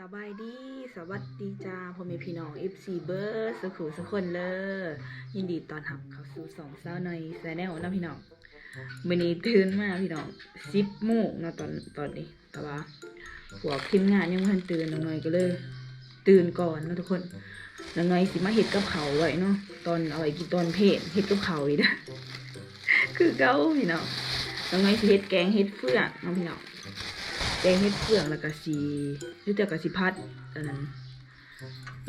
สบายดี สวัสดีจ้าพ่อแม่พี่น้อง FC เบอร์สุขุสุกคนเลยยินดีตอนรับเข้าสู่สองสาวในแซนแนลนะพี่น้องวันนี้ตื่นมาพี่น้องสิบโมงนะตอนตอนนี้แต่ว่าพวกทีมงานยังไม่ทันตื่นน้องน้อยก็เลย ตื่นก่อนนะทุกคนน้องน้อยสิมาเห็ดกับเขาไว้เนาะตอนเอาไว้กินตอนเพลนเห็ดกับเขาอีกนะคือเก้าพี่น้องน้องน้อยสิเห็ดแกงเห็ดเฟื่องนะพี่น้อง แกงเห็ดเฟืองแล้วก็สีหรือแต่ก็สิพัดอันนั้น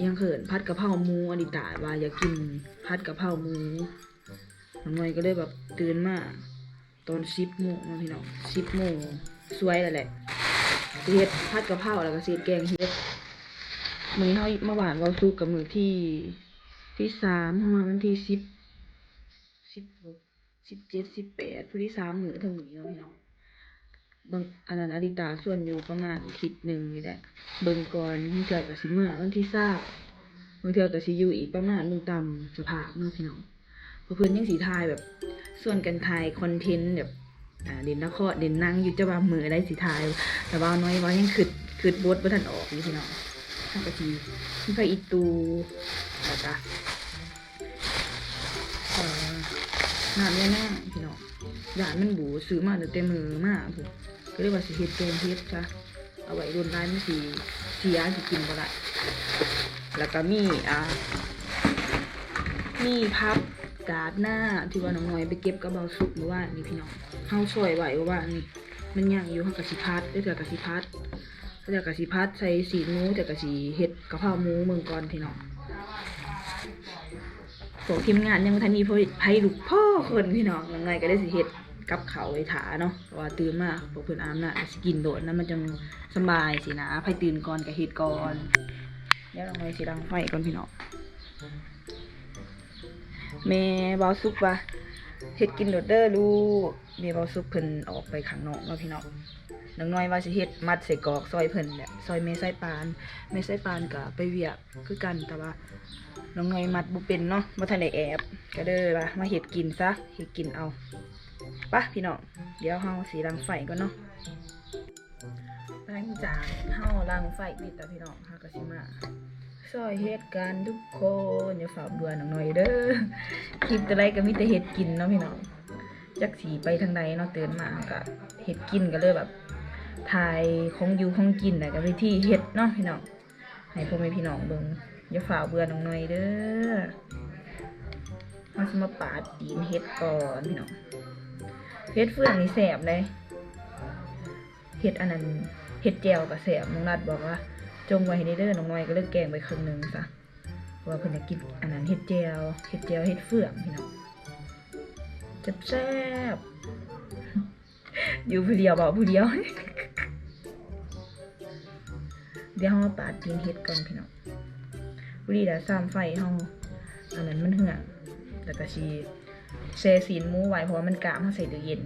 ยังเขินพัดกะเพราหมูอดิตาว่าอยากกินพัดกะเพราหมูน้องน้อยก็เลยแบบตื่นมาตอนสิบโมงเนาพี่น้องสิบโมงสวยแล้วแหละเฮ็ดพัดกะเพราแล้วก็สิเฮ็ดแกงเห็ดมื้อนี้เฮาเมื่อวานเราสู้กับมือที่ที่สามประมาณวันที่สิบสิบหกสิบเจ็ดสิบแปดพฤที่สามมือถึงนี้เนาะพี่น้อง เบิ่งอันนั้นอดิตาส่วนอยู่ประมาณอาทิศหนึ่งนี่แหละเบิ่งก่อนเทื่อกับสิเมื่อวันที่ทราบบางเทื่อกับสิอยู่อีกประมาณมึงตามสภาพเนาะพี่น้องเพราะเพิ่นยังสีทายแบบส่วนกันทายคอนเทนต์แบบอ่าเด่นนครเด่นนั่งอยู่จะว่ามือได้สีทาย แต่ว่าน้อยว่ายังคืดคืดบทบ่ทันออกนี่พี่น้องถ้าก็สิมีไฟอีตูแล้วก็เอ่อน้ำยานั่งพี่น้องยานมันบูซื้อมาแต่เต็มมือมากผม ก็เลยว่าสิเฮ็ดเต็มเฮ็ดจ้ะเอาไว้รุนร้ายมันสิเสียสิกินบ่ได้แล้วก็มีอ่ามีพับกาดหน้าที่ว่าน้องน้อยไปเก็บกระเบาสุกเมื่อว่านี่พี่น้องเฮาช่วยไว้ว่านี่มันยังอยู่เฮากะสิพัดได้เถื่อกะสิพัดถ้าเถื่กะสิพัดใส่สีหมูแต่กะสิเฮ็ดกะเพราหมูเมืองก่อนพี่น้องพวกทีมงานยังบ่ทันมีพอไผลูกพ่อคนพี่น้องน้องน้อยก็ได้สิเฮ็ด กับเขาไว้ถาเนาะเพราะว่าตื่นมาพวกเพื่อนอาบน้ำสกินโดดนะมันจังสบายสินะไผตื่นก่อนกับเฮ็ดก่อนเดี๋ยวเราไปสิดังไฟก่อนพี่น้องแม่เบาสุกว่าเฮ็ดกินโดดเด้อลูกแม่เบาสุกเพิ่นออกไปข้างนอกเนาะพี่น้องน้องน้อยว่าสิเฮ็ดมัดใส่กอกซอยเพิ่นแหละซอยเมย์ไส้ปานเมย์ไส้ปานก็ไปเวียกคือกันแต่ว่าน้องน้อยมัดบ่เป็นเนาะบ่ทันได้แอบ ก็เด้อว่ามาเฮ็ดกินซะเฮ็ดกินเอา ปะพี่น้อง เดี๋ยวเฮาสีรังไฟก่อนเนาะหลังจากเฮารังไฟปิดแต่พี่น้องเฮาก็สิมาซอยเฮ็ดกันทุกคนอย่าฝากเบื่อหนังหน่อยเด้อคลิปต่ไรก็มีแต่เฮ็ดกินเนาะพี่น้องจักสีไปทางใดเนาะเตื่นมาก็เฮ็ดกินก็เลยแบบถ่ายของอยู่ของกินแต่ก็วิธีเฮ็ดเนาะพี่น้องให้พ่อแม่พี่น้องเบิ่งอย่าฝากเบื่อหนังหน่อยเด้อเฮาสิมาปาดตีนเฮ็ดก่อนพี่น้อง เฮ็ดเฟืองนี่แสบเลยเฮ็ดอันนั้นเฮ็ดแจวกับแสบน้องนัดบอกว่า จงไว้ให้ได้เด้อน้องน้อยก็เลิกแกงไปครึ่งหนึงซะเราะว่าเพิ่นจะกินอันนั้นเฮ็ดแจวเฮ็ดแจวเฮ็ดเฟืองพี่น้องจับแซ่บอยู่ผู้เดียวบอกผู้เดียวเดี๋ยวเฮามาปาดตีนเฮ็ดก่อนพี่น้องบุรีดาซ้ำไฟเฮาอันนั้นมันเหือแล้วก็สิ แช่สีนมูไว้เพราะว่ามันกามเขาใส่ตู้เย็น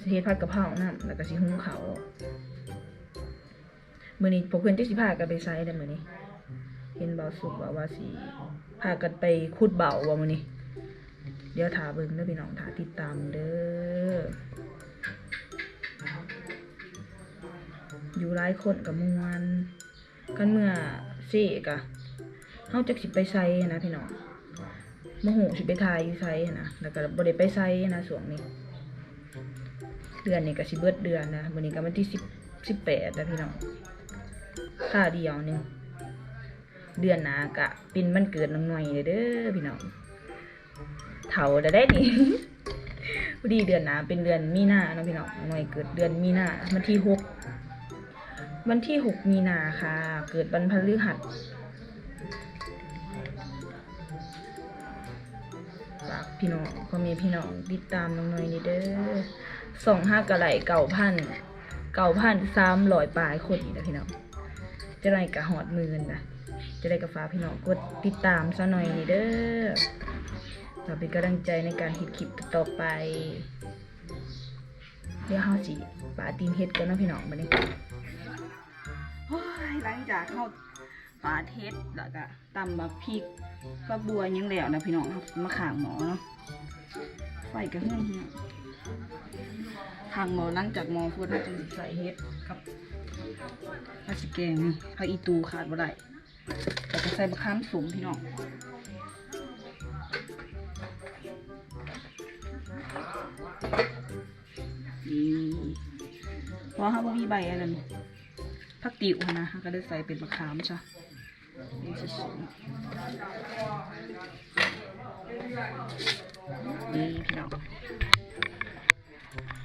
สิเฮ็ดผัดกะเพราน้ำแล้วก็สิหุงเขามื้อนี้พวกเพิ่นจักสิพากันไปไสได้อมื้อนี้เห็นเบาสุกว่าว่าสิพากันไปขุดเบาว่ามื้อนี้ เดี๋ยวถาเบิ่งเด้อพี่น้องถาติดตามเด้ออยู่หลายคนกับมวนกันเมื่อเสกอะเฮาจักสิไปไสนะพี่น้อง มโหสิไปทายอยู่ไซนะแล้วก็บ่ได้ไปไซนะส่วงนี้ เดือนนี้ก็สิเบิดเดือนนะวันนี้ก็วันที่สิบสิบแปดแล้วพี่น้องค่าเดียวหนึงเดือนหนากะปินมันเกิดน้องหน่อยเด้อพี่น้องเฒ่าได้ได้นี่พอดีเดือนหนาเป็นเดือนมีนาเนาะพี่น้องน้องหน่อยเกิดเดือนมีนาวันที่หกวันที่หกมีนาค่ะ เกิดวันพฤหัส ฝากพี่น้องพ่อแม่พี่น้องติดตามน้องหน่อยนี่เด้อสองห้ากระไหลเก่าพันเก่าพันสามร้อยปลายคนนี่นะพี่น้องจะได้กระหอดมือนะจะได้กระฟ้าพี่น้องกดติดตามซะหน่อยนี่เด้อเราเป็นกำลังใจในการเฮ็ดคลิปต่อไปเดี๋ยวเฮาสิปาตีนเฮ็ดกันนาะพี่น้องบัดนี้โอ้ยหลังจากเฮา ปาเฮ็ดแล้วก็ตำบักพริกฟักบัวยังแล้วนะพี่น้องมาขางหมอเนาะไฟกระเฮือนเนี่ยขางหมอหลังจากหมอพูดว่าจะใส่เฮ็ดกับผักสิแกงนี่ผักอีตูขาดบ่ได้แต่จะใส่บะขามสมพี่น้องนี่เพราะเขาบ่มีใบอะไรนั่ผักติ๋วนะก็เลยใส่เป็นบะขามจ้ะ นี่จะสมนี่พี่น้อง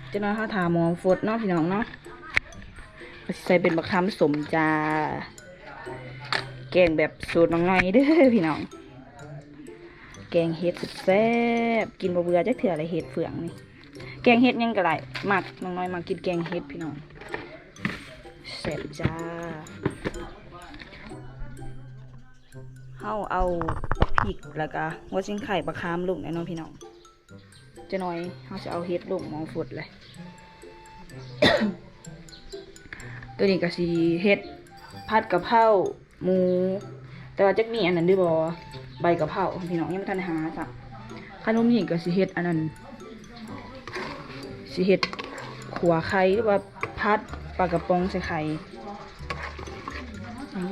เจะน้อยเขาถามหมอฟดเนาะพี่น้องเนาะใส่เป็นบะขามสมจ้าแกงแบบสูตรน้องน้อยเด้อพี่น้อง แกงเห็ดสุดแซ่บกินบ่เบือจักเถื่ออะไรเห็ดเฟืองนี่ แกงเห็ดยังก็ได้มักน้องน้อยมากินแกงเห็ดพี่น้องแซ่บจ้า เฮาเอาพริกแล้วก็หัวซิงไข่ปลาคามลงแน่นอนพี่น้องจะน้อยเฮาจะเอาเห็ดลงมองฝดเลย ตัวนี้ก็สิเห็ดผัดกะเพราหมู แต่ว่าจักมีอันนั้นด้วยบอใบกะเพราพี่น้องยังไม่ทันหาสักขนมนี่ก็สิเฮ็ดอันนั้นสิเฮ็ดขัวไข่หรือว่าพัดปลากระป๋องใส่ไข่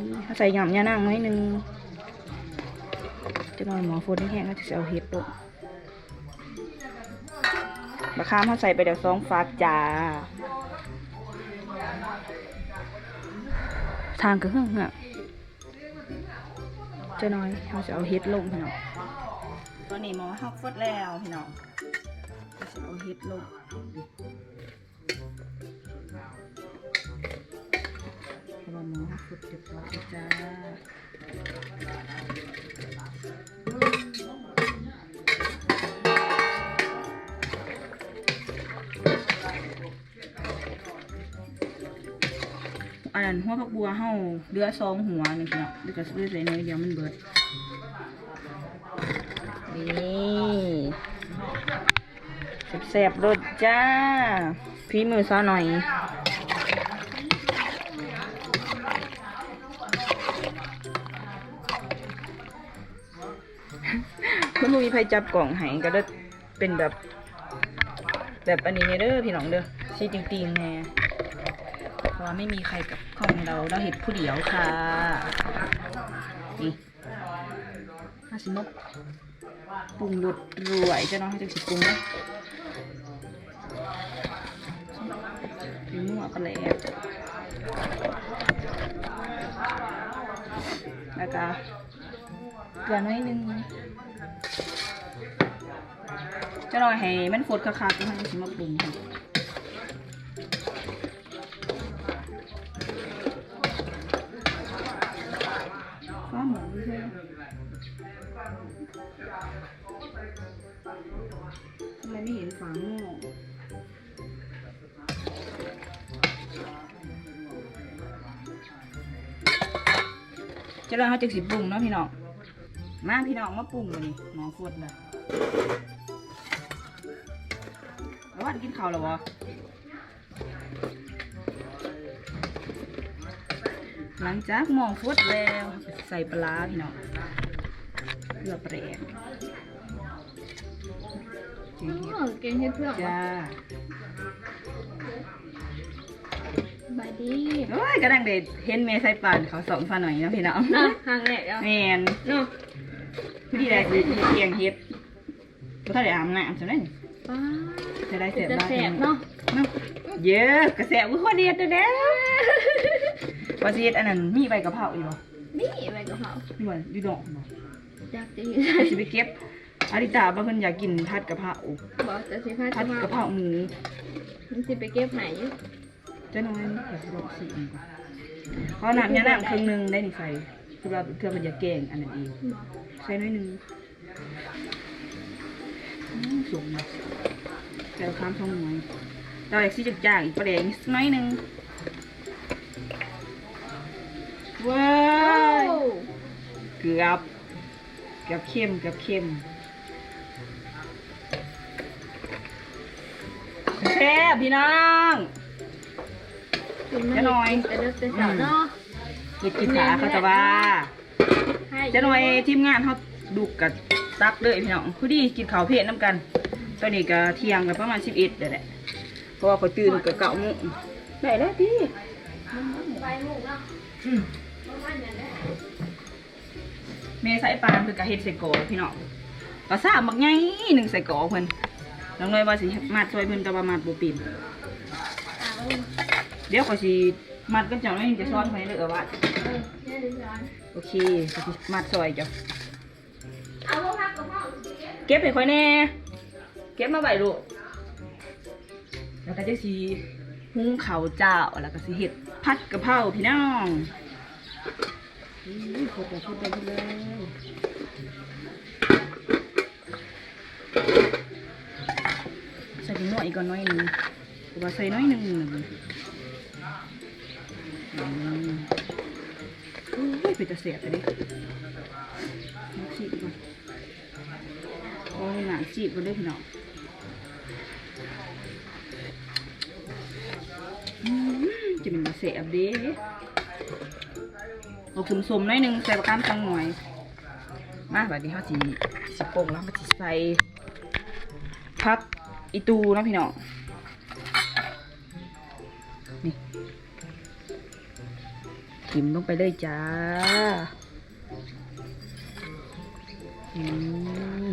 นี่ถ้าใส่หยำยานางน้หนึง จะนอนหมอฝนแห้งๆก็จะเอาเฮ็ดลงมะขามเขาใส่ไปเดี๋ยวสองฟากจ้า ทางก็เฮือกเฮือกเจะน้อยเราจะเอาเฮ็ดลงพี่น้องตอนนี้หมอฮักฟดแล้วพี่น้องเราจะเอาเฮ็ดลงเพราะว่าหมอฮักฟดเรียบร้อยแล้วจ้า นนั้นหัวผักบัวเฮาเหลือสองหัวนี่พี่น้องเดี๋ยวก็ซื้อใส่น้อยเดียวมันเบิดนี่แซ่บๆรสจ้าฝีมือซะหน่อยคุณมีใครจับกล่องให้ก็ได้เป็นแบบ แบบอันนี้เด้อพี่น้องเด้อชีจริงๆแน่ เพราะไม่มีใครกับข้องเราเราเห็ดผู้เดียวค่ะ นี่ห้าสิบมกปรุงรสรวยจะน้องให้จังสิปรุงนะมั่วกันแล้วแล้วก็เกลือน้อยหนึงจะรอยให้มันฟดคักๆแล้วให้ชิมาปรุงค่ะ ทำไมไม่เห็นฝาหม้อจะรอยเขาจะสิปรุงเนาะพี่น้อง มาพี่น้องมาปรุงเลยนี่หมอฟดเลยแล้ววันกินข้าวแล้ววะหลังจากหมองฟุดแล้ว ใส่ปลาพี่น้องเกลือแปรก เจียงเห็ดอ๋อเก่งเฮ็ดเพื่อนจ้าบายดีโอ้ยกระดังเด็ดเห็นเมย์ใส่ปานเขาวสองฝาหน่อยเนาะพี่น้องเนาะทางแรกแล้วแมนเนาะพี่ได้สิเกียงเห็ดก็ถ้าได้อาบน้ำจะได้ป้าจะได้เสร็จจะบ้างแสบเนาะเนาะเยอะกระแสอุ้ยคนเดียดเด้อเด้อว่าสิเฮ็ดอันนั้นมีใบกะเพราอีกบ่นี่ใบกะเพรานี่บ่อยู่ดอกบ่อยากจะไปสิไปเก็บ อาริตาบางคนอยากกินผัดกะเพราบอกจะสิพาผัจะดมากะเพราหมูมันสิไปเก็บไหนอยู่เจ้าน้อยเดี๋ยวสิบอกสีก่อนเพราะน้ำยาน้ำครึ่งหนึงได้นี่ใส่คือว่าเพื่อมันจะแกงอันนั้นเองบอกใส่น้อยหนึงอืมสูงนะแต่ข้ามช่องน้อยเราอยากซีจักจ่างอีกประเดี๋ยวนิดน้อยหนึงว้าโอ้ยเกือบเกือบเข้มเกือบเข้ม พี่น้องกินมาจะหน่อยแต่เด็กแต่สาวเนาะเห็ดกินขาเขาจะว่าให้จะหน่อยทีมงานเขาดุกกับตักเลยพี่น้องคือดีกินข้าวเพลน้ำกัน ตอนนี้ก็เที่ยงกันประมาณสิบเอ็ดเดี๋ยวแหละเพราะว่าเขาตื่นกับเก่าโมุได้แล้วพี่หมูเนาะอืมประมาณนั้นแหละเมใส่ปลาคือกะเฮ็ดใส่กรอกพี่น้องก็ซ่าบักใหญ่หนึ่งใส่กรอกเพิ่น น้องน้อยว่าสิมัดซอยเพิ่นก็ว่ามัดบ่เป็นเดี๋ยวก็สิมัดกันเจ้าน้อยจะซ้อนไปเลยเออว่าเออเนี่ยดิฉันโอเคมัดซอยเจ้าเก็บให้ค่อยแน่เก็บมาไว้ลูกแล้วก็จะสิหุงข้าเจ้าแล้วก็สิเฮ็ดผัดกะเพราพี่น้องอุ้ยโคตรพูดได้พูดเลย หน่อยกก่อนหน่อยหนึงหรือว่าใส่น้อยหนึงอืมอุ้ยเป็นตะเสียบเลยดิน้ำชีกก่อนโอ้ยหนังจีบกันด้วยพี่น้องอืมจะเป็นเสียบด้เอาสมสมน่อยหนึงใส่ปลากามจังหน่อย มาแบบนี้เขาสีสิโป่งแล้วมาสิใส่พัก อีตูเนาะพี่น้องนี่กิมลงไปเลยจ้าอืม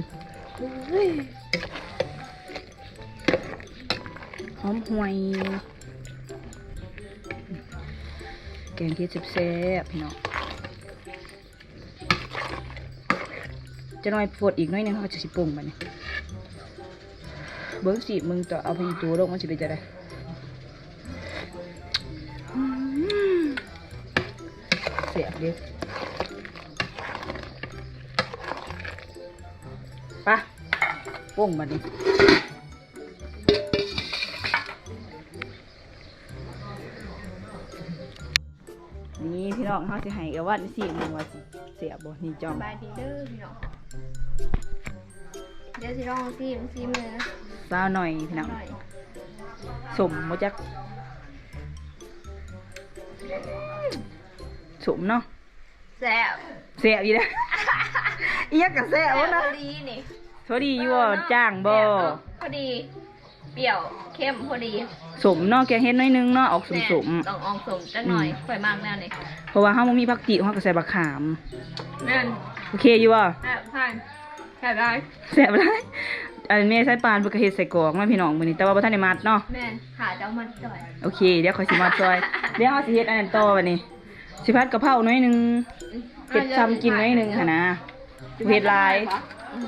หอมห่วยแกงเค็ดแซ่บพี่น้องจะน้อยปวดอีกน้อยนึงเขาจะสิปรุงมันนี่ย เบิ้งสิมึงจะเอาไปอยู่ตัวลงมันสิเป็นจะได้เสียบเด็กปะปรุงมันนี่นี่พี่น้องเขาสิให้เอวัดสิมึงว่าสิเสียบ่นี่จอม บายดีเด้อพี่น้อง เดี๋ยวสิลองซีมซีมเลยนะ สาวหน่อยพี่น้องหน่อยสมบ่จักสมเนาะแซ่บเสียอีนะอียักกับเสียแซ่โอ้บนะพอดีนี่โทษดีอยู่บ่จ้างบ่แซ่บพอดีเปรี้ยวเข้มพอดีสมเนาะแกงเฮ็ดน้อยนึงเนาะออกสมแน่สมต้องอองสมจักหน่อยข่อยมากแน่นี่เพราะว่าเฮาบ่มีผักจิเฮาก็ใส่บักขามนั่นโอเคอยู่บ่แซ่บผ่านแซ่บได้แซ่บหลาย อันนี้ใส่ปานเพิ่นก็เฮ็ดใส่กรอกมาพี่น้องมื้อนี้แต่ว่าบ่ทันได้มัดเนาะแม่นขาเจ้ามันจ่อยโอเคเดี๋ยวขอยสิมาซอยเดี๋ยวเฮาสิเฮ็ดอันนั้นต่อบัดนี้ สิผัดกะเพราหน่อยหนึงเฮ็ดซ้ำกินหน่อยหนึงหั่นนะเฮ็ดหลายอืม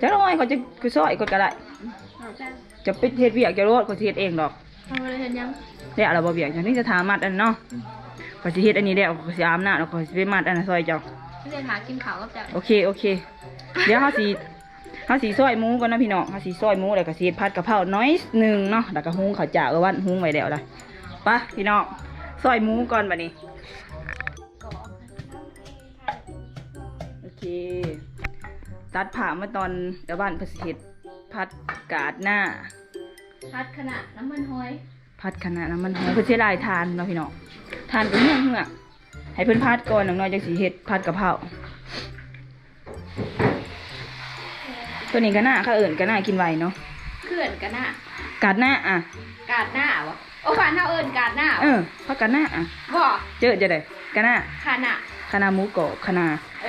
จักหน่อยเขาจะคือซอยกดก็ได้เอาแซ่บจะไปเฮ็ดเวียกจะโลดเขาสิเฮ็ดเองดอกทำอะไรเห็นยังเดี๋ยวเราบ่เวียกจังนี้จะถามมัดอันเนาะเขาสิเฮ็ดอันนี้แล้วเขาสิอาบน้ำแล้วเขาสิไปมัดอันนั้นซอยเจ้าไม่ได้หากินข้าวกับเจ้าโอเคโอเค เดี๋ยวเฮาสิ เฮาสิซอยหมูก่อนนะพี่น้องเฮาสิซอยหมูแล้วก็สิเฮ็ดผัดกะเพราน้อยหนึงเนาะแล้วก็หุงข้าวจ้าเออวันหุงไว้แล้วล่ะไปะพี่น้องซอยหมูก่อนบัดนี้โอเค ตัดผ่ามาตอนเดี๋ยวบ้านเพนสิเฮ็ดพัดกาดหน้าพัดขนาดน้ำมันหอย พัดขนาดน้ำมันหอยเพื่อเสียลายทานเนาะพี่น้องทานก็เหื่องเหื่อให้เพิ่นพัดก่อนหนังน้อยจังสีเฮ็ดพัดกะเพรา ตัวนี้ก็น่าข้าเอิ่นก็น่ากินไวเนาะเขื่อนกันหน้ากาดหน้าอะกาดหน้าวะโอ้ฟานเท่าเอิญกาดหน้าเออพักกาดหน้าอะบ่เจอจะได้กาดหน้าขนาดคณะหมูกรอบคณะ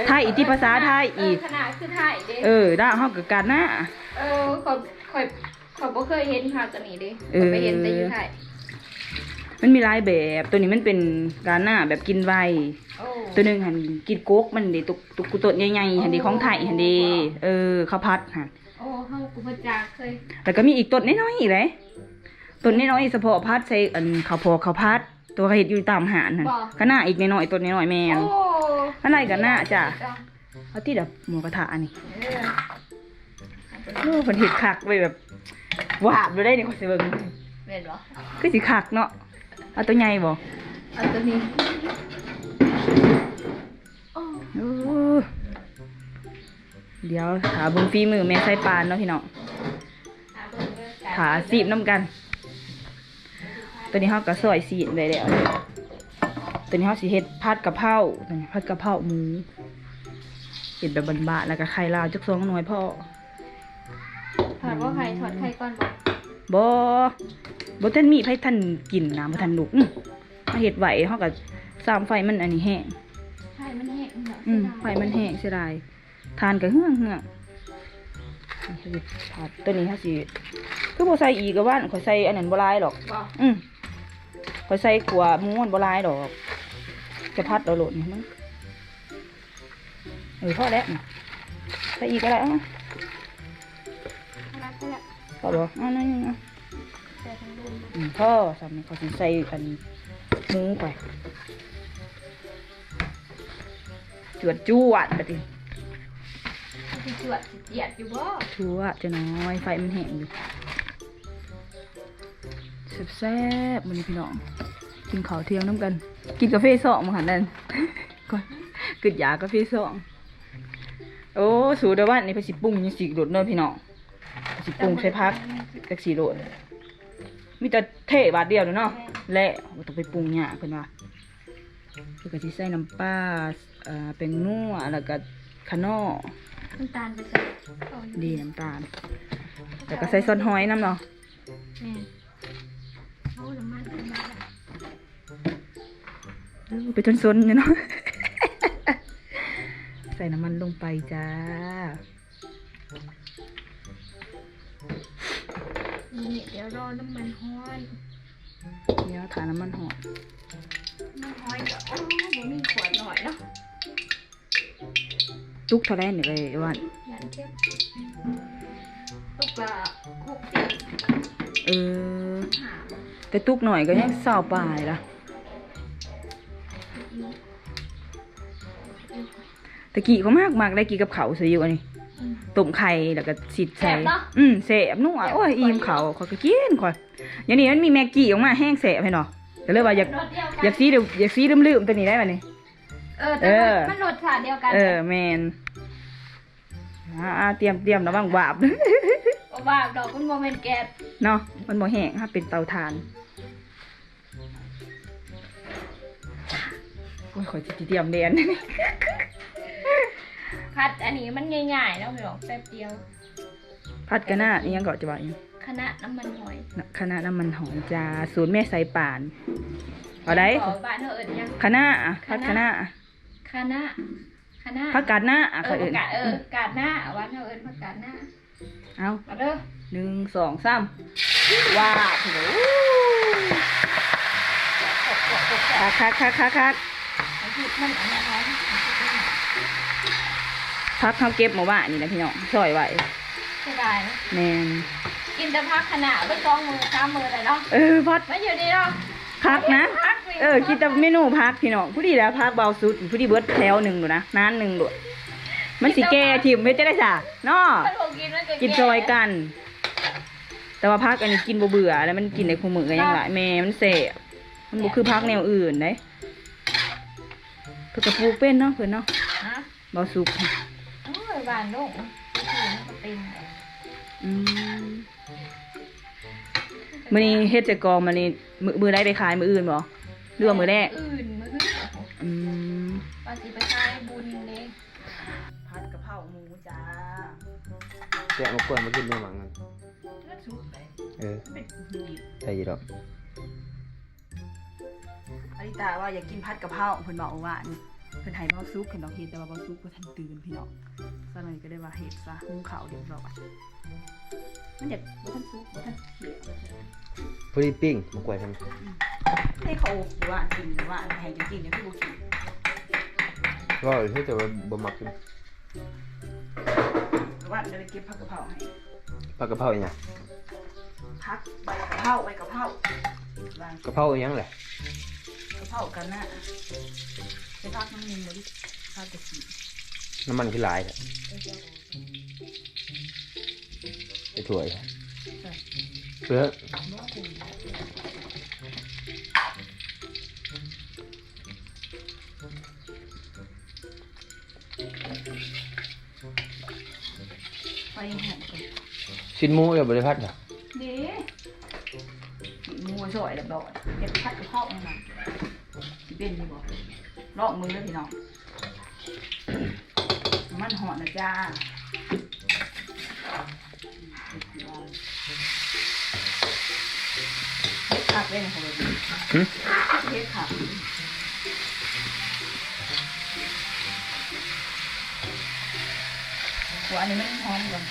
ไทยอีกที่ภาษาไทยอีกขนาดคือไทยเด้เออได้เฮากับกาดหน้าเออขอยขอยขอยบ่เคยเห็นค่ะตัวนี้เด้เออข้อยไปเห็นแต่อยู่ไทย มันมีหลายแบบตัวนี้มันเป็นกาดหน้าแบบกินไวโอ้ตัวหนึงหันกินโก๊กมันเดตุกตุกกุตดใหญ่ๆหันเดของไทยหันเดเออข้าวพัดหันโอ้เฮากูบ่จักเคยแล้วก็มีอีกต้นน้อยๆอีกเลยต้นน้อยๆเฉพาะพัดใส่อันข้าวโพดข้าวพัด ตัวเขาเห็ดอยู่ตามหานหันก็น่าอีกน้อยๆต้นน้อยๆแม่นโอ้อันไหนก็น่าจ้ะเอาที่แบบหมูกระทะอันนี้เออโอ้มันเห็ดคักไปแบบหวาบเลยได้นี่ขอสิเบิ่งแม่นบ่คือสิคักเนาะ เอาตัวใหญ่บ่เอาตัวนี้โอ้โอ้เดี๋ยวหาเบิ่งฝีมือแม่ใส่ปานเนาะพี่น้องหาเบิ่งเด้อขาสีบน้ำกัน ตัวนี้เขาก็ซอยสีบไปแล้วตัวนี้เขาสิเฮ็ดผัดกะเพราตัวนี้ผัดกะเพราหมูเห็ดแบบบานๆแล้วก็ไข่ลาวจักสองหน่วยพ่อถอดว่าไข่ถอดไข่ก่อนบ่บ่ บ่ท่านมีไผท่านกินนะบ่ท่านลูกอื้อมาเห็ดไหวเขากับสามไฟมันอันนี้แห้งไฟมันแห้งเหรออืมไฟมันแห้งเสียดายทานกับเฮืองเฮืองนี่เขาสิผัดตัวนี้เขาสิคือบ่ใส่อีกกับว่านข่อยใส่อันนั้นบ่หลายหรอกบอกอืมข่อยใส่ขัวหมูมันบ่หลายดอก จะพัดเอาโหลดนี่มั้งเออพอแล้วนี่ใส่อีกก็ได้เอะรักไปละพอบ่เอะนั่นนึงอะ แต่ทั้งรุ่นอืมพอสำนี้เขาสิใส่อันหมูไป จวดจวดไปดิสิจวดสิเจียดอยู่บ่ชัวจะน้อยไฟมันแห้งอยู่แซ่บๆมื้อนี้พี่น้อง กินข้าวเที่ยงน้ำกัน กินกาแฟสองมาหันนั่นก่อนกึดยากาแฟสองโอ้ สูดว่านี่เพนสิปรุงยังสีโดดเนาะพี่น้องเพนสิปรุงใส่พักจักสีโดด มีแต่เทบาทเดียวเด้อเนาะและบ่ต้องไปปรุงหยากเพิ่นว่าเพิ่นก็สิใส่น้ำปลาเอ่อเป็นนัวแล้วก็ขนอน้ำตาลไปใส่เอาอยู่ดีน้ำตาลแล้วก็ใส่ซอสหอยน้ำเนาะแม่เอาน้ำมันขึ้นมาละเออไปจนซนเนี่ยเนาะใส่น้ำมันลงไปจ้า นี่เดี๋ยวรอน้ำมันห้อยเดี๋ยวทาน้ำมันหอมน้ำห้อยก็อ๋อบ่มีขวดหน่อยเนาะตุกเท่าไรเนี่ยเลยวันยันเข้มตุกละหกสิบเออห้าแต่ตุกหน่อยก็ยังเศร้าปลายละตะกี้ก็มากมากได้กี่กับเขาวใส่อยู่อันนี้อืม ต้มไข่แล้วก็สิดใส่แซ่บเนาะอืมแสบนัวโอ้ยอิ่มเขาขอยก็กินขอยอย่างนี้มันมีแม็กกี้ออกมาแห้งแสบให้เนาะก็เลยว่าอยากรสเดียวกันอยากซีเดี๋ยวอยากซีลืมๆตัวนี้ได้ป่ะนี่เออแต่เออมันมันรสชาติเดียวกันเออแมนอ่าเตรียมเตรียมระวังบาปเพราะว่าดอกมันโมเมนแก๊สเนาะมันบ่แห้งถ้าเป็นเตาถ่านโอ้ยขอยจิเตรียมเรียน พัดอันนี้มันง่ายๆแล้วพี่น้องแป๊บเดียวพัดกะหน้านี่ยังเกาะจะว่าอิหยังคณะน้ำมันหอยน่ะคณะน้ำมันหอมจ้าศูนย์แม่สายป่านเอาได้ขอบ้านเธอเอิญยังคณะอะพัดคณะคณะคณะพักกาดหน้าอะเอเขาอเอื่นกาดเออกาดหน้าบ้านเธอเอิญพักกาดหน้าเอามาเด้อหนึ่งสองสามว้าวโอ้โหคักคักคักคักคักไอ้ที่มันอันนี้น้อย พักเขาเก็บมาว่านี่นะพี่น้องซอยไว้เสียดายนะแมนกินแต่พักคณะไปกองมือข้ามมือเลยเนาะเออพัดมันอยู่นี่เนาะพักนะพักสิเออกินแต่เมนูพักพี่น้องผู้ดีแล้วพักเบาสุดผู้ดีเบิร์ดแถวหนึ่งดูนะนานหนึ่งดูมันสิแก่ทิมไม่จะได้จ้ะเนาะมันบ่กินมันก็กินซอยกัน แต่ว่าพักอันนี้กินบ่เบื่อแล้วมันกินในคู่มือกันยังหลายแม่มันเสบมันบ่คือพักแนวอื่นเด้เพื่อกระปลูกเป็นเนาะเพื่อนเนาะฮะเบาสุกโอ้ยบ้านโลกมันก็เป็นอืมมื้อนี้เฮ็ดจะกองมื้อนี้มื้อมื้อใดได้ขายมื้ออื่นบ่หรือว่ามื้อแรกอื่นมืออืมปาสิไปขายบุญเลยผัดกะเพราหมูจ้าแกะมากล้วยมากินด้วยหมังกันเลือดสุกเลยเออเป็นดีใช่อยี่ดอกอริตาว่าอยากกินผัดกะเพราเพิ่นบอกว่านี่ เพิ่นให้เบาซุกเห็นดอกเฮ็ดแต่ว่าเบาซุกบ่ทันตื่นพี่น้องซะหน่อยก็ได้ว่าเฮ็ดซะหุงข้าวเรียบร้อยมันอยากบ่ทันซุกบ่ทันเขียวพอดีปิ้งมากล้วยทให้เขาว่ากินหรือว่าให้จริงๆเนี่ยพี่บ่กินำก็เฮ้ยแต่ว่าบ่มักกินหรือว่าจะไปเก็บผักกะเพราให้ผักกะเพราอีหยังผักใบกะเพราใบกะเพราบางกะเพราอีหยังแหละกะเพรากันนะ ไปพักน้ำนึงเลยดิพักกะทิน้ำมันคือหลายแท้เออเจ้าไปถ้วยเพื่อบ่คุยไปแห้งก่อนชิ้นหมูเดี๋ยวบริพัดน่ะเด้มัวสวยแบบดอกเห็ดพัดกระเพาะนี่นะสิเป็นนี่บอก ลอกมือเลยพี่น้องมันหอนนะจ้าเห็ดขผักเล่นของเราหึเฮ็ดค่ะหัวอันนี้มันหอมก่อน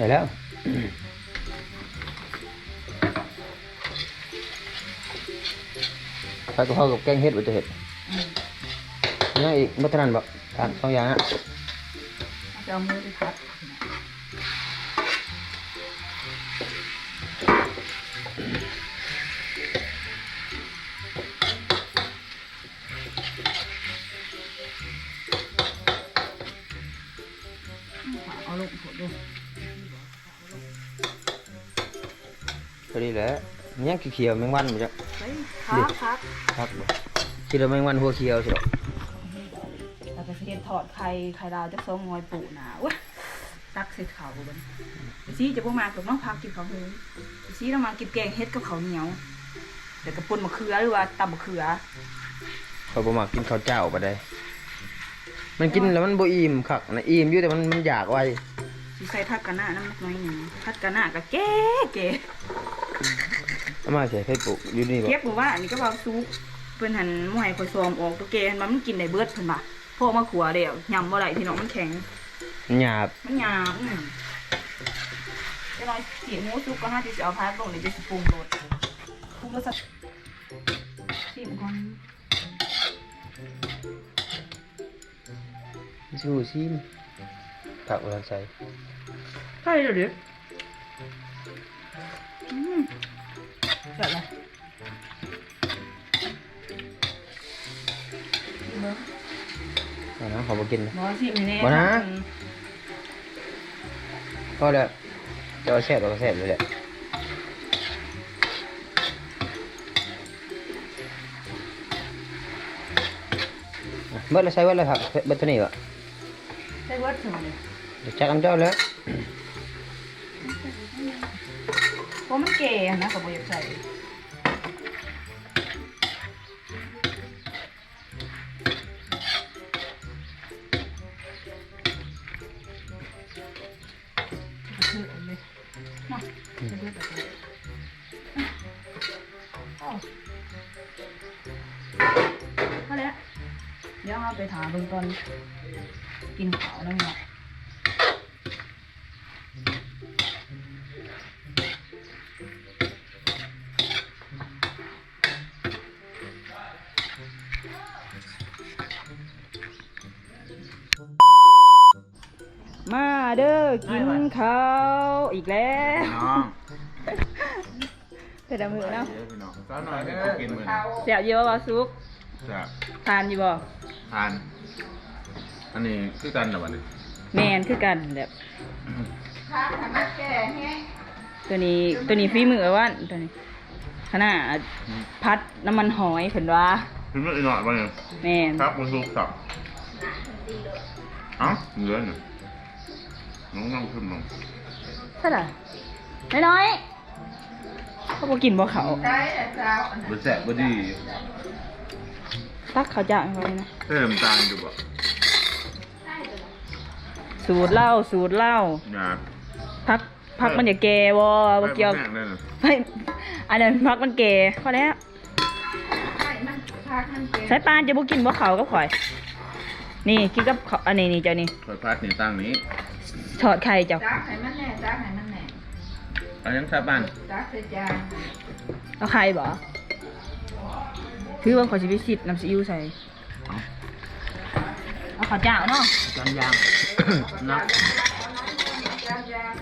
ได้แล้วผัดกะเพรากับแกงเห็ดบ่จะเห็ดอืมนี่อีกบ่เท่านั้นบ่ทานสองอย่างอะจะเอามือไปพัด แหล้วมันยังเขียวๆแมงวันบ่จ้ะเฮ้ยพักพักครับบ่คิดว่าแมงวันหัวเขียวสิหรอกเราจะเทียนถอดไข่ไข่ดาวจะซองงอยปูหนาเว้ยตักเสร็จขาวบุบนซีจะพวกมากับน้องพักกินข้าวเฮ้ยซีเรามากินแกงเฮ็ดกับข้าวเหนียวแต่กระปุนมะเขือหรือว่าตำมะเขือเขาบ่มักกินข้าวเจ้าปานใดมันกินแล้วมันบ่อิ่มคักนะอิ่มอยู่แต่มันมันอยากไวสิใส่ผักกะหน้าน้ำน้อยหนึ่งผักกะหน้าก็แก่แก่ เอามาใส่ไข่ปลูกอยู่นี่บ่เก็บบอกว่าอันนี้ก็ว่าซุปเพิ่นหันหม่วยคอยซอมออกตัวแกหันมามันกินได้เบิดเพิ่นบ่ะพวกมะขัวเดียวยำบ่ได้พี่น้องมันแข็งมันหยาบมันหยาบอืมจะน้อยสีหมูซุปก็ห้าที่จะเอาพักลงนี่จะสิปรุงรสปรุงรสสักชิมก่อนสู้ซิมผักบ่ทันใส่ใช่เดี๋ยวดิอืมเสร็จ แล้วเบิ่งเอานะขอบ่กินนะบอสิมีแน่บ่นะอืมพอแล้วจะเอาแซ่บเอาแซ่บเลยแหละอะเบิดแล้วใส่เบิดแล้วครับเบิดเท่านี้บ่ใช่เวิร์ดถึงเลยเดี๋ยวจักน้ำเจ้าแล้ว เพราะมันแก่นะกับบอยากใส่ เด้อกินข้าวอีกแล้วน้องแต่ละมือเนาะเดี๋ยวพี่น้องซ้อนหน่อยเด้อกินมื้อเสียบเยอะว่าซุกจะทานอยู่บ่ทาน อันนี้คือกันเหรอวะนี่แมนคือกันแบบตัวนี้ตัวนี้ฝีมือว่านตัวนี้ขนาดพัดน้ำมันหอยเพิ่นว่าพี่ไม่อีกหน่อยป่ะเนี่ยแมนครับมันสุกสับเอ้าเหลือหนึ่ง น้องน้องขึ้นน้องใช่ล่ะน้อยๆเขาบ่กินบ่เขาบแสบบ่ดีตักเขาวจ้างไว้นะเติมตาลอยู่บ่สูตรเหล้าสูตรเหล้าอย่าพักพักมันอย่าแก่บ่บ่เกี่ยวแม่งเลยนะไม่อันนั้นพักมันแก่พอแล้วสายปานจะบ่กินบ่เขากับข่อย นี่กินกับข้าวอันนี้นี่เจ้านี่คอยพัดนี่ตั้งนี้ ทอดไข่เจ้าจักให้มันแน่จักให้มันแน่เอายังชาบ้านจักใส่จานเอาไข่บ่คือว่าขอยสิไปสิน้ำซีอิ๊วใส่เอาเอาข้าวเจ้าเนาะจานยางนักจานจาน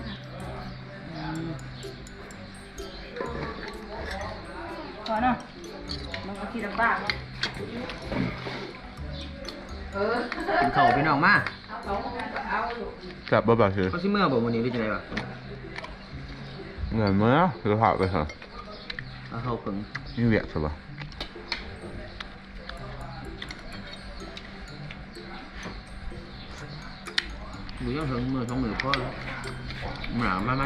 พอเนาะมันก็ขี้ลำบากเนาะเออกินข้าวพี่น้องมา เอาของมันก็เอาลูกกลับบ่บ่คือเขาสิเมื่อบ่มื้อนี้หรือจังได๋บ่เงินเมื่อคือผ่าไปเหรอเอาเข้าเพิ่งนี่เวียกใช่ป่ะอยู่ยังเพิ่งมื้อสองมื้อพอแล้วหนามาไหม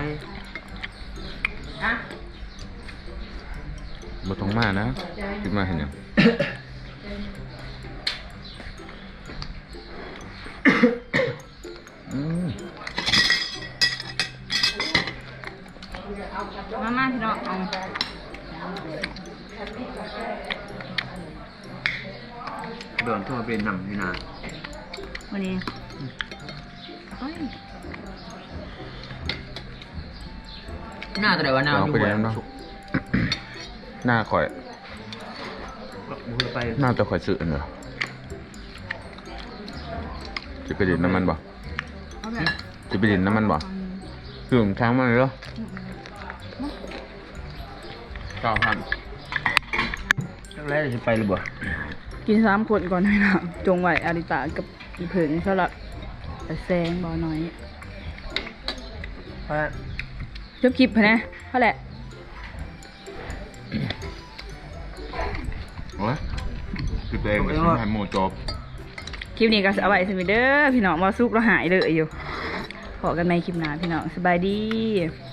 อะบ่ต้องมานะคิดมาเห็นหยัง เป็นนำพี่นาวันนี้เอ้ยหน้าตัวไหนวะหน้าลองไปเรียนเนาะหน้าข่อยมือไปหน้าจะข่อยสื่อเนอะจะไปดินน้ำมันบ่เอาแบบจะไปดินน้ำมันบ่คือผมช้างมันเลยเหรอเก้าพันตั้งแต่จะไปหรือบ่ กินสามคนก่อนพี่น้องจงไหวอาริตากับอีเผิงสลัดแต่แซงบอน้อยเพราะจบคลิปไปนะเท่าแหละโอ้ยคือตัวเองกับชิ้นไฮโมจบคลิปนี้ก็เอาไว้สมิเด้อพี่น้องมาซุกแล้วหายเลยอยู่ขอกันในคลิปหน้าพี่น้องสบายดีว้าว